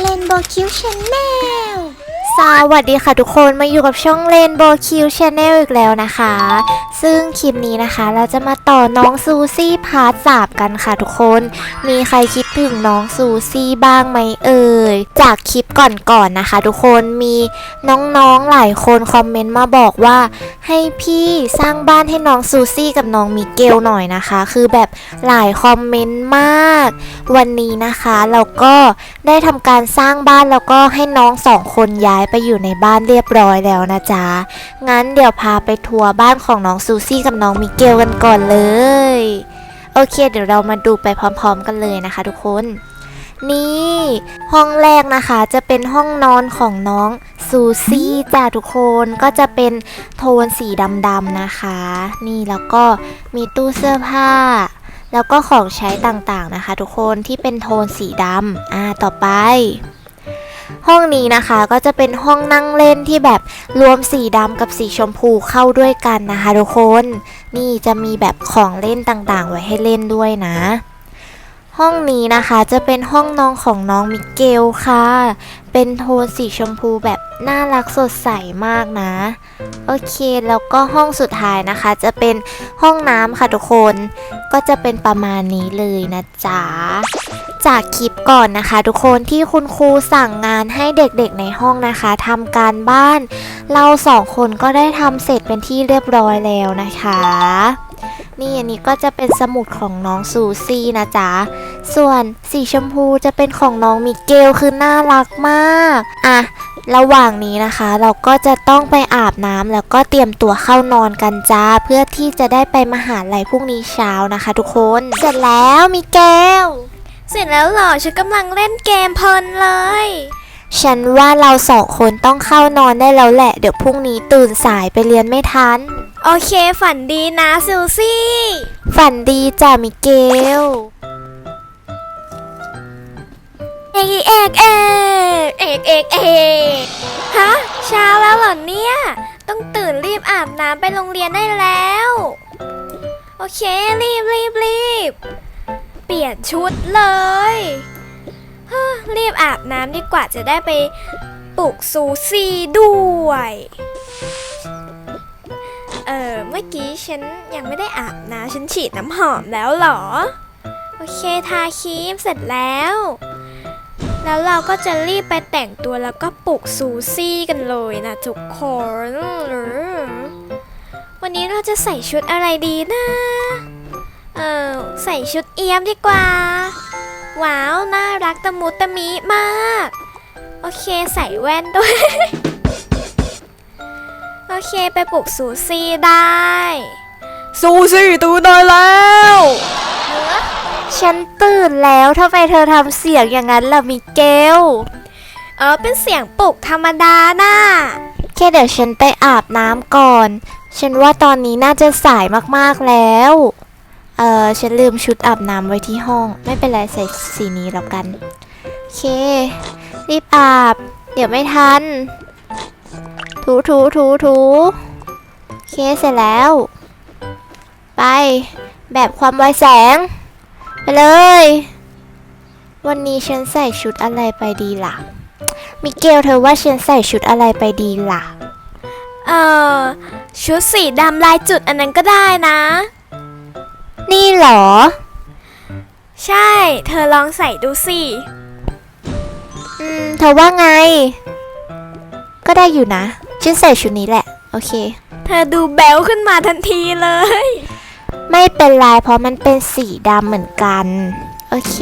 เลนโบคิวชาแนลสวัสดีค่ะทุกคนมาอยู่กับช่องเลนโบคิวชาแนลอีกแล้วนะคะ ซึ่งคลิปนี้นะคะเราจะมาต่อน้องซูซี่พาร์ทสามกันค่ะทุกคน มีใครคิดถึงน้องซูซี่บ้างไหมเอ่ย จากคลิปก่อนๆนนะคะ ทุกคนมีน้องๆหลายคนคอมเมนต์มาบอกว่า ให้พี่สร้างบ้านให้น้องซูซี่กับน้องมิเกลหน่อยนะคะ คือแบบหลายคอมเมนต์มาก วันนี้นะคะเราก็ได้ทำการสร้างบ้านแล้วก็ให้น้องสองคนย้ายไปอยู่ในบ้านเรียบร้อยแล้วนะจ๊ะงั้นเดี๋ยวพาไปทัวร์บ้านของน้องซูซี่กับน้องมิเกลกันก่อนเลย โอเค เดี๋ยวเรามาดูไปพร้อม ๆ กันเลยนะคะ ทุกคน นี่ ห้องแรกนะคะจะเป็นห้องนอนของน้องซูซี่จ้าทุกคนก็จะเป็นโทนสีดำๆนะคะ นี่แล้วก็มีตู้เสื้อผ้า แล้วก็ของใช้ต่างๆนะคะ ทุกคนที่เป็นโทนสีดำอ่าต่อไปห้องนี้นะคะก็จะเป็นห้องนั่งเล่นที่แบบรวมสีดำกับสีชมพูเข้าด้วยกันนะคะทุกคน นี่จะมีแบบของเล่นต่างๆ ไว้ให้เล่นด้วยนะ ห้องนี้นะคะจะเป็นห้องนอนของน้องมิเกลค่ะ เป็นโทนสีชมพูแบบน่ารักสดใสมากนะ โอเค แล้วก็ห้องสุดท้ายนะคะ จะเป็นห้องน้ำค่ะทุกคน ก็จะเป็นประมาณนี้เลยนะจ๊ะ จากคลิปก่อนนะคะ ทุกคนที่คุณครูสั่งงานให้เด็กๆในห้องนะคะทำการบ้าน เราสองคนก็ได้ทำเสร็จเป็นที่เรียบร้อยแล้วนะคะ นี่อันนี้ก็จะเป็นสมุดของน้องซูซี่นะจ๊ะ ส่วนสีชมพูจะเป็นของน้องมิเกลคือน่ารักมาก อะ ระหว่างนี้นะคะ เราก็จะต้องไปอาบน้ำแล้วก็เตรียมตัวเข้านอนกันจ้า เพื่อที่จะได้ไปมหาลัยพรุ่งนี้เช้านะคะ ทุกคน เสร็จแล้วมิเกล เสร็จแล้วเหรอฉันกำลังเล่นเกมเพลินเลย ฉันว่าเราสองคนต้องเข้านอนได้แล้วแหละ เดี๋ยวพรุ่งนี้ตื่นสายไปเรียนไม่ทัน โอเค ฝันดีนะซิลซี่ ฝันดีจ้ามิเกล เอกเอกเอกเอกเอกเอกฮะเช้าแล้วเหรอเนี่ย ต้องตื่นรีบอาบน้ำไปโรงเรียนได้แล้ว โอเค รีบรีบรีบ เปลี่ยนชุดเลยเฮ้อรีบอาบน้ำดีกว่าจะได้ไปปลุกซูซี่ด้วย เออเมื่อกี้ฉันยังไม่ได้อาบน้ำฉันฉีดน้ำหอมแล้วหรอ โอเคทาครีมเสร็จแล้ว แล้วเราก็จะรีบไปแต่งตัวแล้วก็ปลุกซูซี่กันเลยนะทุกคน วันนี้เราจะใส่ชุดอะไรดีนะ เออใส่ชุดเอียมดีกว่า ว้าว น่ารักตะมุตะมิมาก โอเคใส่แว่นด้วย โอเคไปปลุกซูซี่ได้ ซูซี่ตื่นได้แล้วฉันตื่นแล้วทำไมเธอทำเสียงอย่างนั้นล่ะมิเกล เออเป็นเสียงปลุกธรรมดาน่ะแค่เดี๋ยวฉันไปอาบน้ำก่อน ฉันว่าตอนนี้น่าจะสายมากๆแล้ว เออฉันลืมชุดอาบน้ำไว้ที่ห้อง ไม่เป็นไรใส่สีนี้แล้วกัน โอเค รีบอาบ เดี๋ยวไม่ทัน ถูถูถูถูโอเคเสร็จแล้ว ไป แบบความไวแสง ไปเลย วันนี้ฉันใส่ชุดอะไรไปดีล่ะ มิเกลเธอว่าฉันใส่ชุดอะไรไปดีล่ะ เออชุดสีดำลายจุดอันนั้นก็ได้นะ นี่เหรอ ใช่ เธอลองใส่ดูสิ อืม เธอว่าไง ก็ได้อยู่นะ ฉันใส่ชุดนี้แหละ โอเค เธอดูแบลขึ้นมาทันทีเลย ไม่เป็นไรเพราะมันเป็นสีดำเหมือนกัน โอเค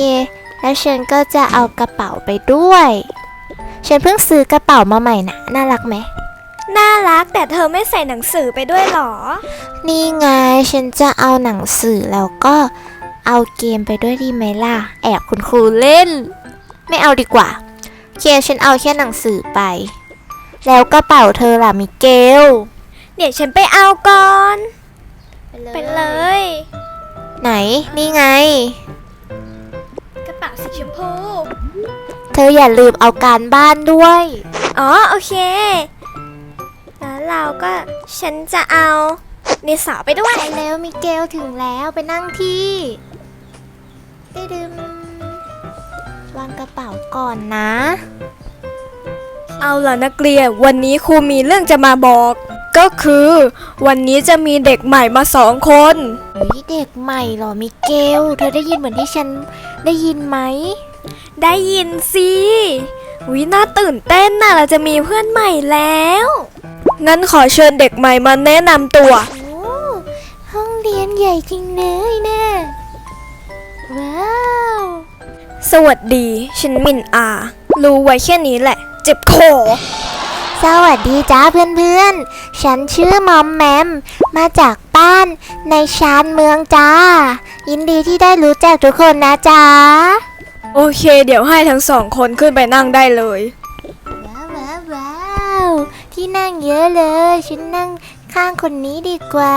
แล้วฉันก็จะเอากระเป๋าไปด้วย ฉันเพิ่งซื้อกระเป๋ามาใหม่นะน่ารักไหม น่ารักแต่เธอไม่ใส่หนังสือไปด้วยเหรอ นี่ไงฉันจะเอาหนังสือแล้วก็เอาเกมไปด้วยดีไหมล่ะ แอบคุณครูเล่น ไม่เอาดีกว่า โอเค ฉันเอาแค่หนังสือไป แล้วกระเป๋าเธอล่ะมิเกล เดี๋ยวฉันไปเอาก่อน ไปเลย ไหน นี่ไง กระเป๋าสีชมพู เธออย่าลืมเอาการบ้านด้วย อ๋อ โอเค แล้วเราก็ฉันจะเอาดินสอไปด้วย ไปแล้วมิเกลถึงแล้วไปนั่งที่ได้ดึมวางกระเป๋าก่อนนะ เอาล่ะนักเรียนวันนี้ครูมีเรื่องจะมาบอก ก็คือ วันนี้จะมีเด็กใหม่มาสองคน เฮ้ยเด็กใหม่เหรอมิเกล เธอได้ยินเหมือนที่ฉันได้ยินไหม ได้ยินสิวิน่าตื่นเต้นน่ะเราจะมีเพื่อนใหม่แล้ว งั้นขอเชิญเด็กใหม่มาแนะนำตัว โอ้ห้องเรียนใหญ่จริงเลยนะว้าว สวัสดี ฉันมินอา รู้ไว้แค่นี้แหละ เจ็บคอ สวัสดีจ้าเพื่อนๆ ฉันชื่อมอมแมม มาจากบ้านในชานเมืองจ้า ยินดีที่ได้รู้จักทุกคนนะจ๊ะโอเค เดี๋ยวให้ทั้งสองคนขึ้นไปนั่งได้เลย ว้าวว้าวว้าวที่นั่งเยอะเลย ฉันนั่งข้างคนนี้ดีกว่า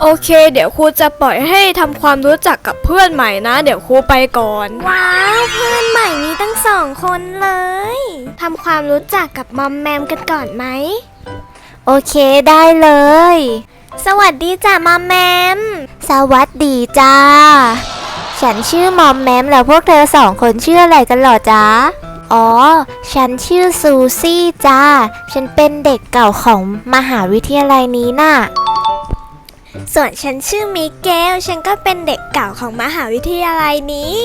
โอเค เดี๋ยวครูจะปล่อยให้ทำความรู้จักกับเพื่อนใหม่นะ เดี๋ยวครูไปก่อน ว้าว เพื่อนใหม่มีตั้งสองคนเลยทำความรู้จักกับมอมแมมกันก่อนไหม โอเคได้เลย สวัสดีจ้ะมอมแมม สวัสดีจ้า ฉันชื่อมอมแมมแล้วพวกเธอสองคนชื่ออะไรกันเหรอจ๊ะ อ๋อ ฉันชื่อซูซี่จ้า ฉันเป็นเด็กเก่าของมหาวิทยาลัยนี้น่ะ ส่วนฉันชื่อมิเกล ฉันก็เป็นเด็กเก่าของมหาวิทยาลัยนี้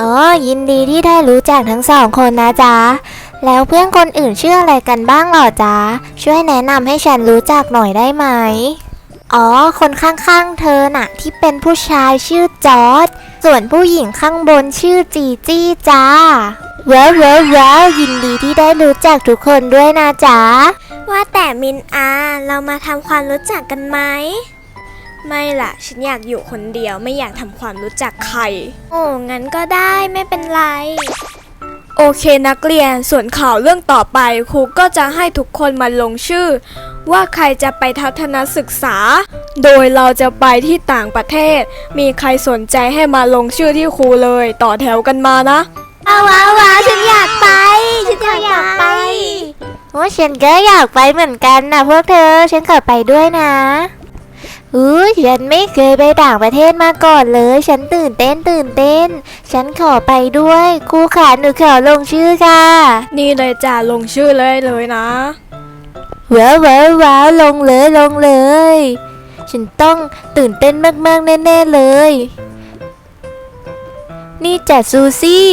อ๋อยินดีที่ได้รู้จักทั้งสองคนนะจ๊ะ แล้วเพื่อนคนอื่นชื่ออะไรกันบ้างเหรอจ๊ะ ช่วยแนะนำให้ฉันรู้จักหน่อยได้ไหม อ๋อ คนข้างๆเธอน่ะ ที่เป็นผู้ชายชื่อจอร์ดส่วนผู้หญิงข้างบนชื่อจีจี้จ้าว้าวว้าวว้าวยินดีที่ได้รู้จักทุกคนด้วยนะจ๊ะ ว่าแต่มินอา เรามาทำความรู้จักกันไหม ไม่ล่ะฉันอยากอยู่คนเดียวไม่อยากทำความรู้จักใคร โอ้งั้นก็ได้ไม่เป็นไร โอเคนักเรียนส่วนข่าวเรื่องต่อไปครูก็จะให้ทุกคนมาลงชื่อ ว่าใครจะไปทัศนศึกษา โดยเราจะไปที่ต่างประเทศ มีใครสนใจให้มาลงชื่อที่ครูเลย ต่อแถวกันมานะว้าวว้าวว้าวฉันอยากไปฉันอยากไปโอ้ฉันก็อยากไปเหมือนกันนะพวกเธอฉันขอไปด้วยนะ อู้ฉันไม่เคยไปต่างประเทศมาก่อนเลย ฉันตื่นเต้นตื่นเต้น ฉันขอไปด้วยครูขาหนูขอลงชื่อค่ะ นี่เลยจ้าลงชื่อเลยเลยนะว้าวว้าวว้าวลงเลยลงเลย ฉันต้องตื่นเต้นมากๆแน่ๆเลย นี่จัดซูซี่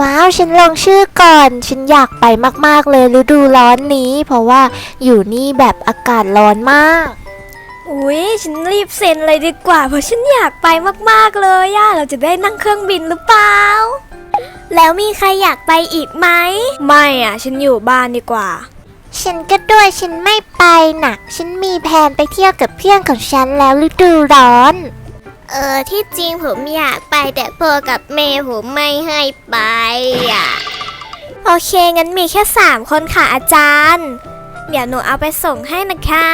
ว้าว ฉันลงชื่อก่อน ฉันอยากไปมากๆเลยฤดูร้อนนี้ เพราะว่าอยู่นี่แบบอากาศร้อนมาก อุ๊ยฉันรีบเซ็นเลยดีกว่า เพราะฉันอยากไปมากๆเลยอะเราจะได้นั่งเครื่องบินหรือเปล่า แล้วมีใครอยากไปอีกไหม ไม่อะ ฉันอยู่บ้านดีกว่า ฉันก็ด้วยฉันไม่ไปน่ะ ฉันมีแผนไปเที่ยวกับเพื่อนของฉันแล้วฤดูร้อน เออที่จริงผมอยากไปแต่พ่อกับแม่ผมไม่ให้ไปอะ โอเค งั้นมีแค่สามคนค่ะอาจารย์ เดี๋ยวหนูเอาไปส่งให้นะคะ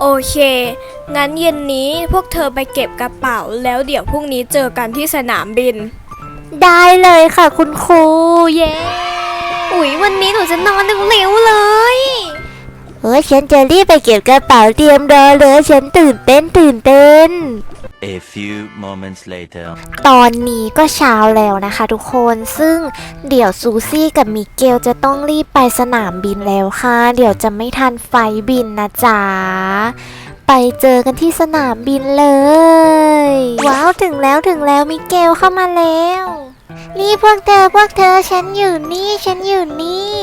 โอเค งั้นเย็นนี้พวกเธอไปเก็บกระเป๋า แล้วเดี๋ยวพรุ่งนี้เจอกันที่สนามบิน ได้เลยค่ะคุณครู เย้ อุ๊ยวันนี้หนูจะนอนเร็วๆเลย เออฉันจะรีบไปเก็บกระเป๋าเตรียมรอเลยฉันตื่นเต้นตื่นเต้น A few moments later. ตอนนี้ก็เช้าแล้วนะคะทุกคน ซึ่งเดี๋ยวซูซี่กับมิเกลจะต้องรีบไปสนามบินแล้วค่ะ เดี๋ยวจะไม่ทันไฟบินนะจ๊ะ ไปเจอกันที่สนามบินเลย ว้าวถึงแล้วถึงแล้วมิเกลเข้ามาแล้ว นี่พวกเธอพวกเธอฉันอยู่นี่ฉันอยู่นี่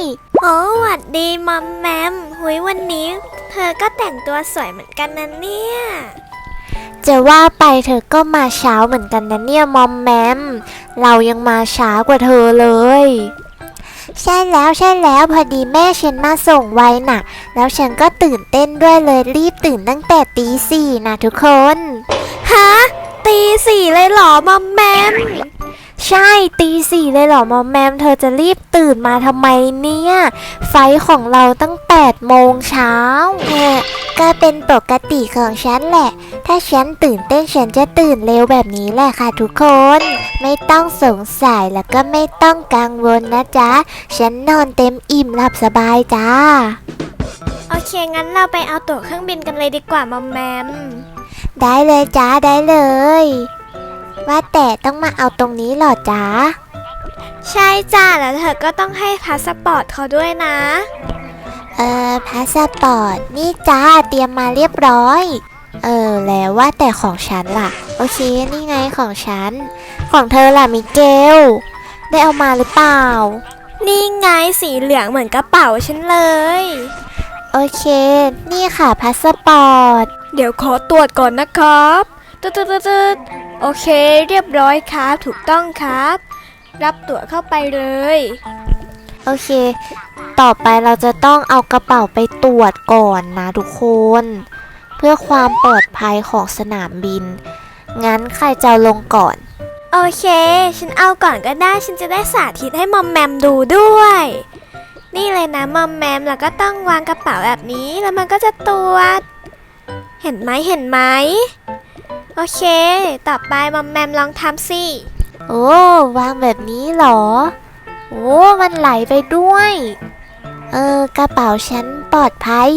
โอ๋อหวัดดีมอมแมมหุยวันนี้ เธอก็แต่งตัวสวยเหมือนกันนะเนี่ย จะว่าไปเธอก็มาเช้าเหมือนกันนะเนี่ยมอมแมม เรายังมาช้ากว่าเธอเลย ใช่แล้วใช่แล้วพอดีแม่ฉันมาส่งไว้น่ะ แล้วฉันก็ตื่นเต้นด้วยเลยรีบตื่นตั้งแต่ตีสี่นะทุกคน ฮะ ตีสี่เลยเหรอมอมแมม ใช่ตีสี่เลยเหรอมอมแมมเธอจะรีบตื่นมาทำไมเนี่ย ไฟท์ของเราตั้ง8โมงเช้าเออก็เป็นปกติของฉันแหละ ถ้าฉันตื่นเต้นฉันจะตื่นเร็วแบบนี้แหละค่ะทุกคน ไม่ต้องสงสัยแล้วก็ไม่ต้องกังวลนะจ๊ะ ฉันนอนเต็มอิ่มหลับสบายจ้า โอเค งั้นเราไปเอาตั๋วเครื่องบินกันเลยดีกว่ามอมแมม ได้เลยจ้าได้เลย ว่าแต่ต้องมาเอาตรงนี้เหรอจ๊ะ ใช่จ้าแล้วเธอก็ต้องให้พาสปอร์ตเขาด้วยนะ เออพาสปอร์ตนี่จ้าเตรียมมาเรียบร้อย เออ แล้วว่าแต่ของฉันล่ะ โอเค นี่ไงของฉัน ของเธอล่ะมิเกล ได้เอามาหรือเปล่า นี่ไงสีเหลืองเหมือนกระเป๋าฉันเลย โอเค นี่ค่ะพาสปอร์ต เดี๋ยวขอตรวจก่อนนะครับตึ๊ดตึ๊ดตึ๊ดตึ๊ด โอเคเรียบร้อยครับ ถูกต้องครับ รับตั๋วเข้าไปเลย โอเค ต่อไปเราจะต้องเอากระเป๋าไปตรวจก่อนนะทุกคน เพื่อความปลอดภัยของสนามบิน งั้นใครจะเอาลงก่อน โอเค ฉันเอาก่อนก็ได้ฉันจะได้สาธิตให้มอมแมมดูด้วย นี่เลยนะมอมแมมแล้วก็ต้องวางกระเป๋าแบบนี้แล้วมันก็จะตรวจ เห็นไหมเห็นไหม โอเค ต่อไปมอมแมมลองทำสิ โอ้ วางแบบนี้เหรอ โอ้ มันไหลไปด้วย เออ กระเป๋าฉันปลอดภัย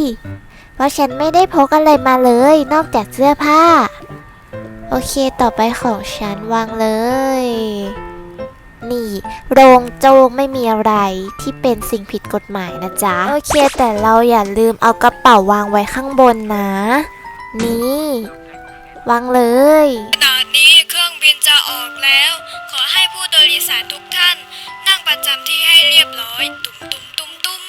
เพราะฉันไม่ได้พกอะไรมาเลย นอกจากเสื้อผ้า โอเค ต่อไปของฉันวางเลย นี่ โรงโจงไม่มีอะไรที่เป็นสิ่งผิดกฎหมายนะจ๊ะ โอเค แต่เราอย่าลืมเอากระเป๋าวางไว้ข้างบนนะ นี่ วางเลย ขณะนี้เครื่องบินจะออกแล้ว ขอให้ผู้โดยสารทุกท่าน นั่งประจำที่ให้เรียบร้อย ตุ้มตุ้มตุ้มตุ้ม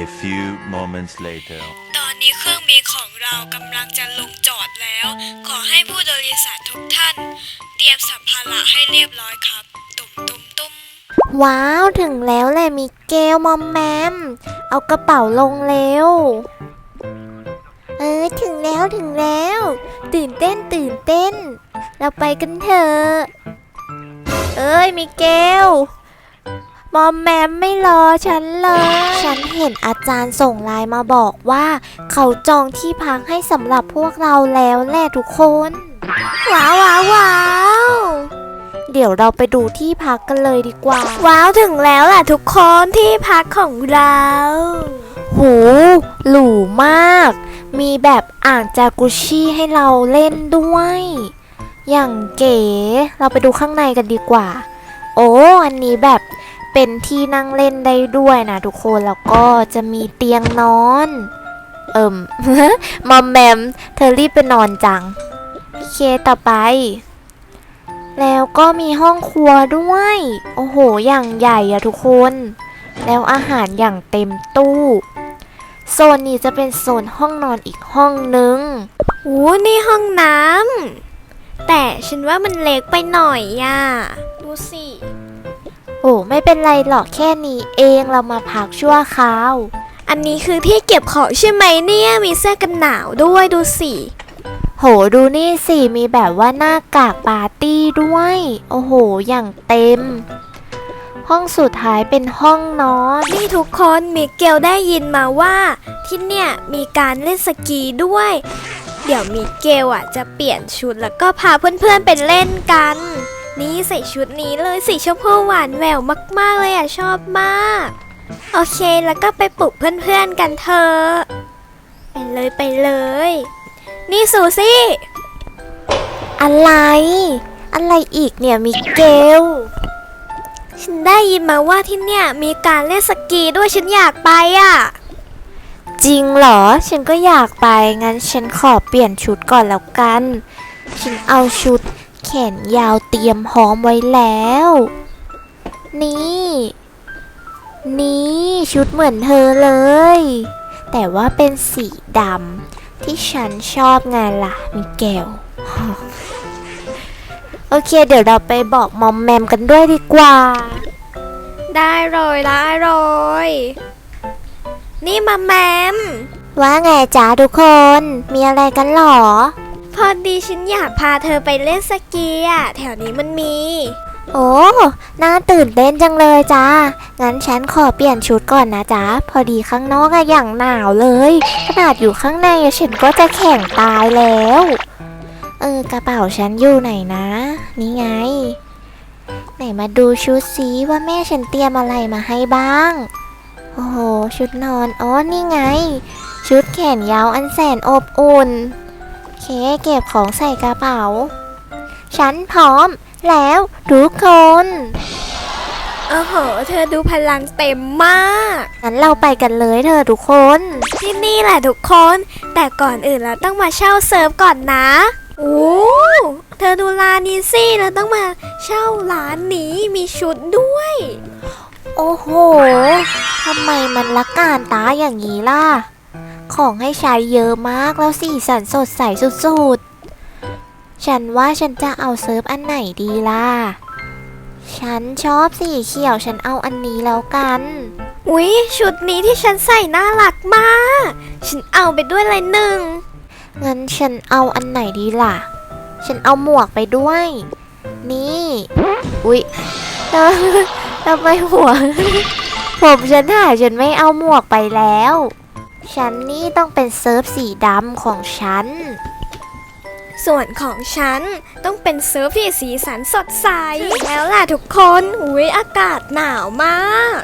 A few moments later. ตอนนี้เครื่องบินของเรากำลังจะลงจอดแล้ว ขอให้ผู้โดยสารทุกท่าน เตรียมสัมภาระให้เรียบร้อยครับ ตุ้มตุ้มตุ้มว้าวถึงแล้วแหละมิเกลมอมแมม เอากระเป๋าลงเร็ว เออถึงแล้วถึงแล้ว ตื่นเต้นตื่นเต้น เราไปกันเถอะเอ้ยมิเกลมอมแมมไม่รอฉันเลย ฉันเห็นอาจารย์ส่งไลน์มาบอกว่า เขาจองที่พักให้สำหรับพวกเราแล้วแหละทุกคน ว้าวว้าวว้าวเดี๋ยวเราไปดูที่พักกันเลยดีกว่า ว้าวถึงแล้วล่ะทุกคนที่พักของเรา หูหรูมาก มีแบบอ่างจากุชชี่ให้เราเล่นด้วย อย่างเก๋ เราไปดูข้างในกันดีกว่า โอ้ อันนี้แบบเป็นที่นั่งเล่นได้ด้วยนะทุกคน แล้วก็จะมีเตียงนอน เอิ่มมอมแมม เธอรีบไปนอนจัง โอเคต่อไป แล้วก็มีห้องครัวด้วย โอ้โห อย่างใหญ่อะทุกคน แล้วอาหารอย่างเต็มตู้ โซนนี้จะเป็นโซนห้องนอนอีกห้องนึงโอ้นี่ห้องน้ำแต่ฉันว่ามันเล็กไปหน่อยอะดูสิ โอ้ไม่เป็นไรหรอกแค่นี้เองเรามาพักชั่วคราว อันนี้คือที่เก็บของใช่ไหมเนี่ยมีเสื้อกันหนาวด้วยดูสิโหดูนี่สิ มีแบบว่าหน้ากากปาร์ตี้ด้วย โอ้โห อย่างเต็ม ห้องสุดท้ายเป็นห้องนอนนี่ทุกคนมิเกลได้ยินมาว่าที่เนี่ยมีการเล่นสกีด้วย เดี๋ยวมิเกลอะจะเปลี่ยนชุดแล้วก็พาเพื่อนๆไปเล่นกัน นี่ใส่ชุดนี้เลยสีชมพูหวานแหววมากๆเลยอะชอบมาก โอเคแล้วก็ไปปลุกเพื่อนๆกันเถอะไปเลยไปเลย นี่ซูซี่ อะไร อะไรอีกเนี่ยมิเกล ฉันได้ยินมาว่าที่เนี่ยมีการเล่นสกีด้วยฉันอยากไปอะ จริงเหรอ ฉันก็อยากไปงั้นฉันขอเปลี่ยนชุดก่อนแล้วกัน ฉันเอาชุดแขนยาวเตรียมพร้อมไว้แล้ว นี่ นี่ชุดเหมือนเธอเลย แต่ว่าเป็นสีดำที่ฉันชอบไงล่ะมิเกล โอเค เดี๋ยวเราไปบอกมอมแมมกันด้วยดีกว่า ได้เลยได้เลยนี่มาแมม ว่าไงจ๊ะทุกคน มีอะไรกันหรอ พอดีฉันอยากพาเธอไปเล่นสกีอะแถวนี้มันมี โอ้ น่าตื่นเต้นจังเลยจ้า งั้นฉันขอเปลี่ยนชุดก่อนนะจ๊ะ พอดีข้างนอกอะอย่างหนาวเลย ขนาดอยู่ข้างในอะฉันก็จะแข็งตายแล้ว เออกระเป๋าฉันอยู่ไหนนะ นี่ไง ไหนมาดูชุดสีว่าแม่ฉันเตรียมอะไรมาให้บ้าง โอ้โห ชุดนอน อ๋อ นี่ไง ชุดแขนยาวอันแสนอบอุ่นโอเคเก็บของใส่กระเป๋า ฉันพร้อมแล้วทุกคนโอ้โห เธอดูพลังเต็มมาก งั้นเราไปกันเลยเธอทุกคน ที่นี่แหละทุกคน แต่ก่อนอื่นเราต้องมาเช่าเซิร์ฟก่อนนะ โอ้เธอดูร้านนี้สิเราต้องมาเช่าร้านนี้มีชุดด้วย โอ้โหทำไมมันละการตาอย่างนี้ล่ะ ของให้ใช้เยอะมากแล้วสีสันสดใสสุดๆ ฉันว่าฉันจะเอาเซิร์ฟอันไหนดีล่ะ ฉันชอบสีเขียวฉันเอาอันนี้แล้วกัน อุ๊ย ชุดนี้ที่ฉันใส่น่ารักมาก ฉันเอาไปด้วยเลยหนึ่ง งั้นฉันเอาอันไหนดีล่ะ ฉันเอาหมวกไปด้วย นี่ อุ๊ยทำไมทำไมหัว ผมฉันหายฉันไม่เอาหมวกไปแล้ว ฉันนี่ต้องเป็นเซิร์ฟสีดำของฉัน ส่วนของฉันต้องเป็นเซิร์ฟที่สีสันสดใส แล้วล่ะทุกคน อุ๊ย อากาศหนาวมาก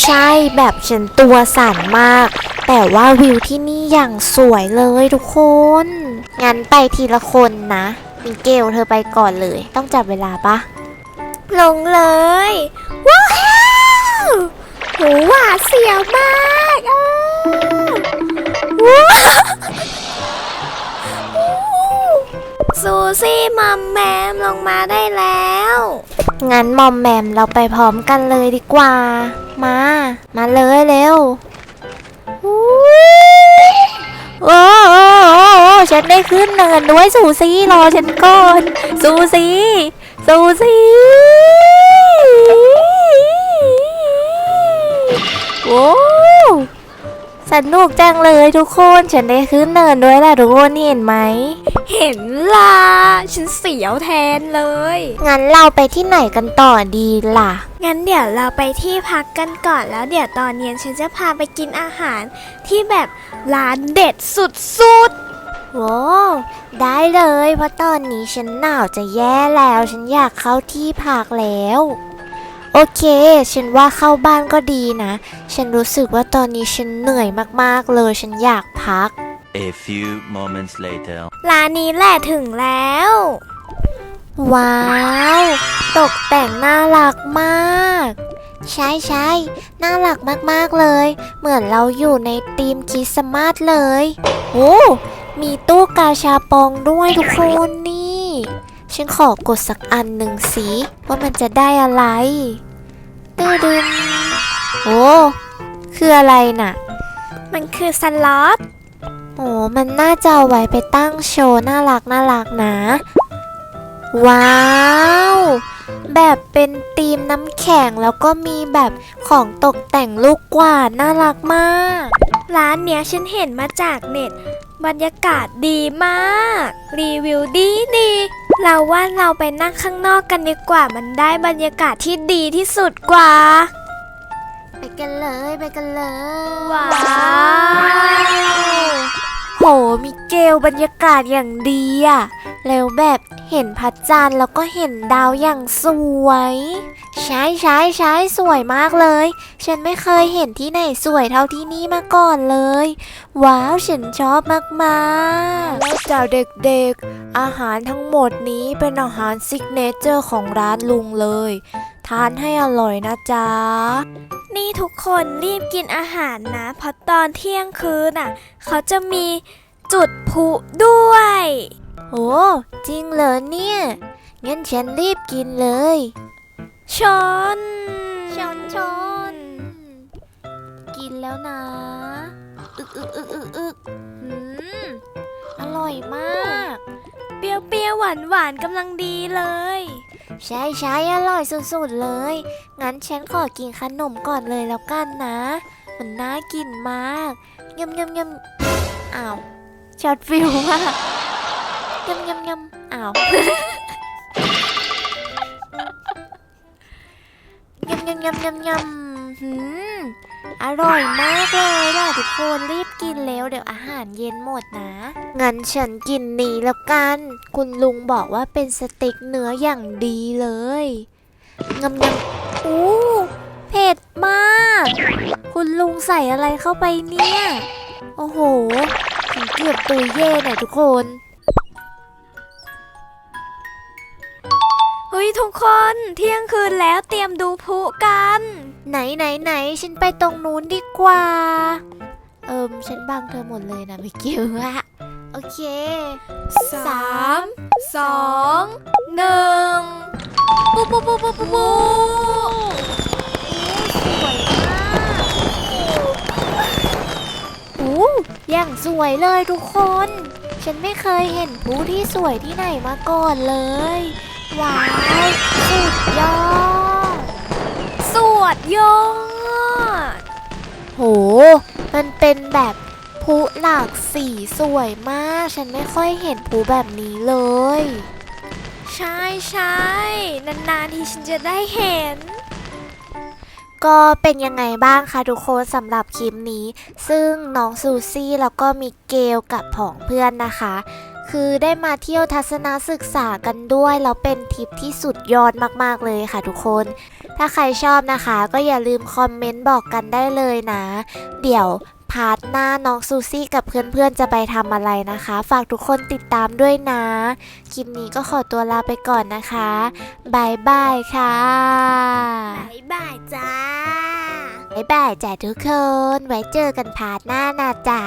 ใช่แบบฉันตัวสั่นมาก แต่ว่าวิวที่นี่อย่างสวยเลยทุกคน งั้นไปทีละคนนะมิเกลเธอไปก่อนเลย ต้องจับเวลาปะลงเลย ว้าวโหหวาเสียวมากอ้าว ซูซี่มัมแมมลงมาได้แล้ว งั้นมอมแมมเราไปพร้อมกันเลยดีกว่า มา มาเลยเร็วโอ้โอ้โอ้ฉันได้ขึ้นเนินด้วยสูซี่รอฉันก่อนสูซี่สูซี่โอ้ สนุกจังเลยทุกคน ฉันได้ขึ้นเนินด้วยแหละทุกคนเห็นไหม เห็นล่ะ ฉันเสียวแทนเลย งั้นเราไปที่ไหนกันต่อดีล่ะ งั้นเดี๋ยวเราไปที่พักกันก่อนแล้วเดี๋ยวตอนเย็นฉันจะพาไปกินอาหารที่แบบร้านเด็ดสุดโว้ได้เลยเพราะตอนนี้ฉันหนาวจะแย่แล้ว ฉันอยากเข้าที่พักแล้ว โอเค ฉันว่าเข้าบ้านก็ดีนะ ฉันรู้สึกว่าตอนนี้ฉันเหนื่อยมากๆเลย ฉันอยากพัก A few moments later. ๆร้านนี้แหละถึงแล้ว ว้าว ตกแต่งน่ารักมาก ใช่ใช่น่ารักมากๆเลย เหมือนเราอยู่ในธีมคริสต์มาสเลยโอ้มีตู้กาชาปองด้วยทุกคนนี่ ฉันขอกดสักอันหนึ่งสิว่ามันจะได้อะไรตื้อดึงโอ้คืออะไรน่ะ มันคือสล็อตโอ้มันน่าจะเอาไว้ไปตั้งโชว์น่ารักน่ารักนะ ว้าว แบบเป็นธีมน้ำแข็งแล้วก็มีแบบของตกแต่งลูกกวาดน่ารักมาก ร้านเนี้ยฉันเห็นมาจากเน็ต บรรยากาศดีมาก รีวิวดีดี เราว่าเราไปนั่งข้างนอกกันดีกว่ามันได้บรรยากาศที่ดีที่สุดกว่า ไปกันเลยไปกันเลย ว้าวโหมีเกลบรรยากาศอย่างดีอะแล้วแบบเห็นพระจันทร์แล้วก็เห็นดาวอย่างสวย ใช่ใช่ใช่สวยมากเลย ฉันไม่เคยเห็นที่ไหนสวยเท่าที่นี่มาก่อนเลย ว้าวฉันชอบมากๆแล้วจากเด็กๆ อาหารทั้งหมดนี้เป็นอาหารซิกเนเจอร์ของร้านลุงเลยานให้อร่อยนะจ๊ะ นี่ทุกคนรีบกินอาหารนะเพราะตอนเที่ยงคืนน่ะ เขาจะมีจุดพลุด้วย โอ้จริงเหรอเนี่ย งั้นฉันรีบกินเลยชนชนชนกินแล้วนะอึกอึกอึกอึกอึกหืมอร่อยมาก เปรี้ยวๆหวานๆกำลังดีเลย ใช่ใช่อร่อยสุดๆเลย งั้นฉันขอกินขนมก่อนเลยแล้วกันนะ มันน่ากินมากยำยำยำอ้าวช็อตฟิลมากยำยำยำอ้าวยำยำยำยำยำหืม อร่อยมากเลยล่ะทุกคนรีบกินแล้วเดี๋ยวอาหารเย็นหมดนะ งั้นฉันกินนี้แล้วกัน คุณลุงบอกว่าเป็นสเต็กเนื้ออย่างดีเลยงำยำอู้เผ็ดมาก คุณลุงใส่อะไรเข้าไปเนี่ย โอ้โหถึงเกือบตุยเย่หน่อยทุกคนเฮ้ยทุกคนเที่ยงคืนแล้วเตรียมดูพลุกัน ไหนไหนไหนฉันไปตรงนู้นดีกว่า เอิมฉันบังเธอหมดเลยนะมิเกลอะโอเคสามสองหนึ่งปุ๊บปุ๊บปุ๊บปุ๊บปุ๊บอู้อย่างสวยเลยทุกคน ฉันไม่เคยเห็นผู้ที่สวยที่ไหนมาก่อนเลย ว้าว สุดยอด อด โห มันเป็นแบบพลุหลากสีสวยมาก ฉันไม่ค่อยเห็นพลุแบบนี้เลย ใช่ใช่นานๆทีฉันจะได้เห็น ก็เป็นยังไงบ้างคะทุกคนสำหรับคลิปนี้ ซึ่งน้องซูซี่แล้วก็มิเกลกับผองเพื่อนนะคะ คือได้มาเที่ยวทัศนศึกษากันด้วยแล้วเป็นทริปที่สุดยอดมากๆเลยค่ะทุกคน ถ้าใครชอบนะคะ ก็อย่าลืมคอมเมนต์บอกกันได้เลยนะ เดี๋ยวพาร์ทหน้าน้องซูซี่กับเพื่อนๆจะไปทำอะไรนะคะ ฝากทุกคนติดตามด้วยนะ คลิปนี้ก็ขอตัวลาไปก่อนนะคะบายบายค่ะบ๊ายบายจ้าบ๊ายบายจ้ะทุกคน ไว้เจอกันพาร์ทหน้านะจ๊ะ